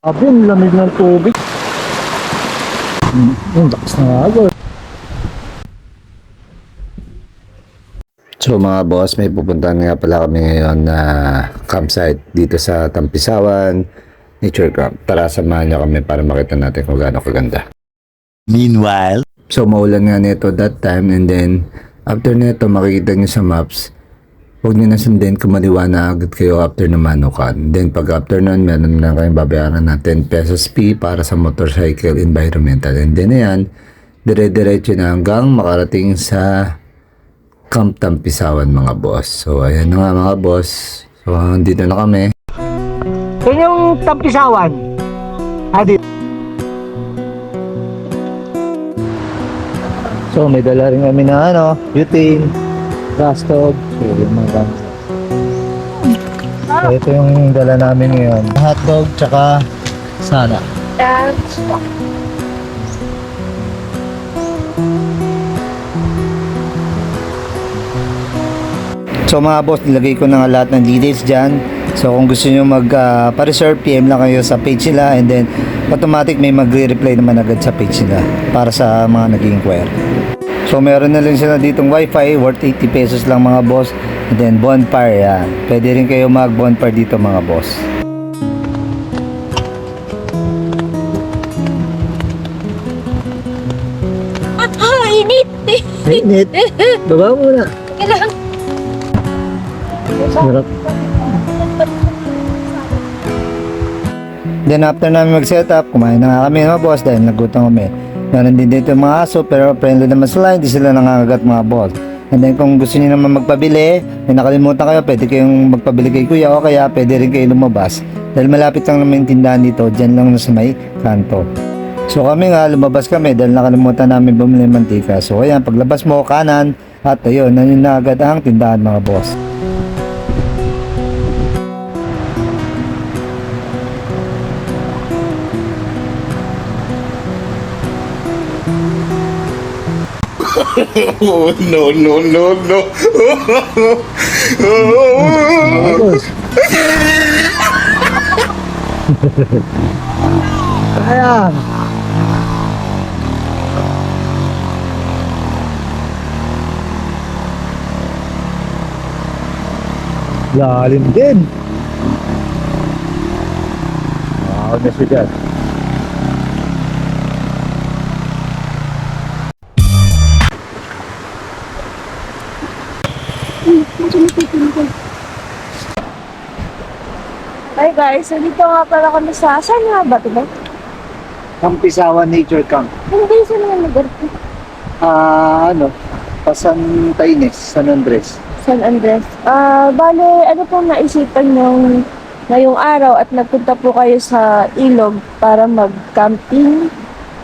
Abi, ang lamig ng tubig. Hmm, ang lakas na agad. So mga boss, may pupuntahan nga pala kami ngayon na campsite dito sa Tampisawan Nature Camp. Tara, samahan niyo kami para makita natin kung gaano kaganda. Meanwhile, So maulan nga nito that time and then after nito makikita niyo sa maps huwag niyo na sundin kung maliwanag agad kayo after na manukan. Then pag after nun, meron na kayong babayaran na 10 pesos fee para sa motorcycle environmental. And then ayan, dire-diretso na hanggang makarating sa Camp Tampisawan mga boss. So ayan na nga mga boss. So dito na kami. Yan yung tampisawan. Adi. So may dala rin kami na ano, butane, rastog, so yung mga gamit. So ito yung dala namin ngayon. Hotdog tsaka sana. So mga boss, nilagay ko na nga lahat ng details dyan. So kung gusto nyo mag ah, pa-reserve, PM lang kayo sa page nila and then automatic may magre-reply naman agad sa page nila para sa mga nag-inquire. So meron na rin sila ditong wifi worth 80 pesos lang mga boss. And then bonfire yan. Pwede rin kayo mag bonfire dito mga boss. Ah, init! Init. Baba muna. Kailangan Sarap. Then after namin mag-setup, kumain na nga kami mga boss dahil nagutom kami. Meron din dito yung mga aso pero friendly naman sila, hindi sila nangangagat mga boss. And then kung gusto niyo naman magpabili, may nakalimutan kayo, pwede kayong magpabili kay kuya o kaya pwede rin kayo lumabas. Dahil malapit lang naman yung tindahan dito, dyan lang na sa may kanto. So kami nga, lumabas kami dahil nakalimutan namin bumili mantika. So ayan, paglabas mo kanan, at ayun, nandiyan na agad ang tindahan mga boss. Oh no no no no. Ayan. Lalim din. Wow, na siya dyan. Hi guys, so dito nga pala kami sa... Saan nga ba ito ba? Kampisawan Nature Camp. Hindi, saan nga lugar ito? Ah, ano? Pasan Taines, San Andres. San Andres. Ah, bale, ano pong naisipan nyo ngayong araw at nagpunta po kayo sa ilog para mag-camping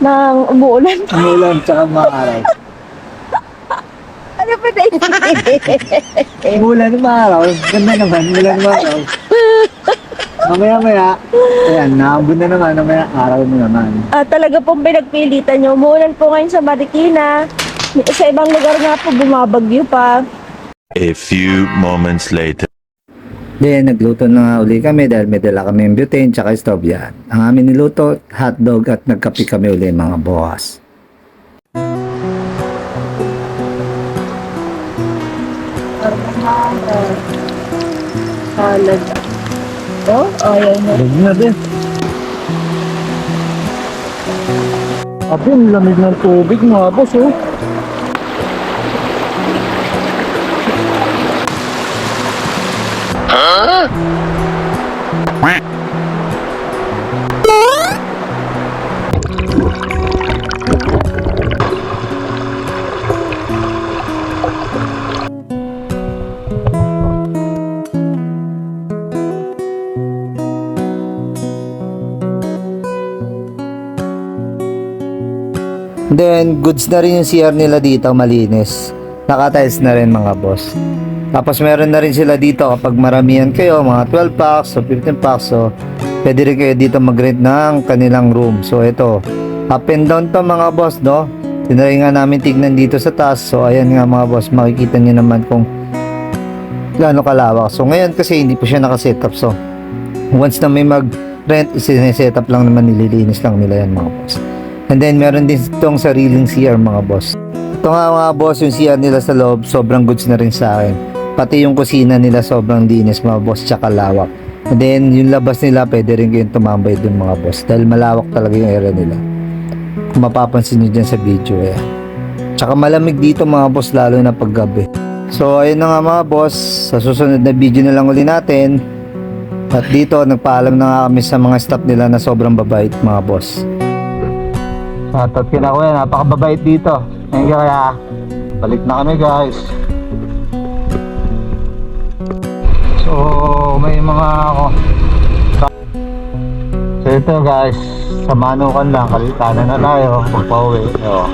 ng umuulan? Umulan tsaka maaraw. Ano ba na Umulan maaraw. Ganda naman, umulan maaraw. Mamaya maya, ayan, naambun na naman, mamaya araw na naman. Ah, talaga pong pinagpilitan nyo. Umuulan po ngayon sa Marikina. Sa ibang lugar nga po, bumabagyo pa. A few moments later. Then, nagluto na nga uli kami dahil may dala kami yung butane tsaka stove yan. Ang amin niluto, hotdog at nagkape kami uli mga boss. Salad. Oh, ayaw na. Lamig na din. Abi, ang lamig ng tubig mga boss, oh. Then, goods na rin yung CR nila dito, malinis. Nakatiles na rin mga boss. Tapos meron na rin sila dito kapag maramihan kayo, mga 12 packs o 15 packs. So, pwede rin kayo dito mag-rent ng kanilang room. So, ito. Up and down to mga boss, no? Tinry nga namin tignan dito sa taas. So, ayan nga mga boss, makikita niyo naman kung gaano kalawak. So, ngayon kasi hindi po siya nakasetup. So, once na may mag rent, sineset up lang naman, nililinis lang nila yan mga boss. And then, meron din itong sariling CR mga boss. Ito nga mga boss, yung CR nila sa loob, sobrang goods na rin sa akin. Pati yung kusina nila sobrang linis mga boss, tsaka lawak. And then, yung labas nila, pwede rin kayong tumambay dun mga boss. Dahil malawak talaga yung area nila. Kung mapapansin nyo dyan sa video, eh. Tsaka malamig dito mga boss, lalo na paggabi. So, ayun na nga mga boss. Sa susunod na video na lang uli natin. At dito, nagpaalam na nga kami sa mga staff nila na sobrang babait mga boss. Shoutout kina kuya, napakababait dito. Thank you kaya. Balik na kami guys. So, may mga ako. So ito guys, sa Manukan lang, kalitanan na tayo, pagpauwi. So,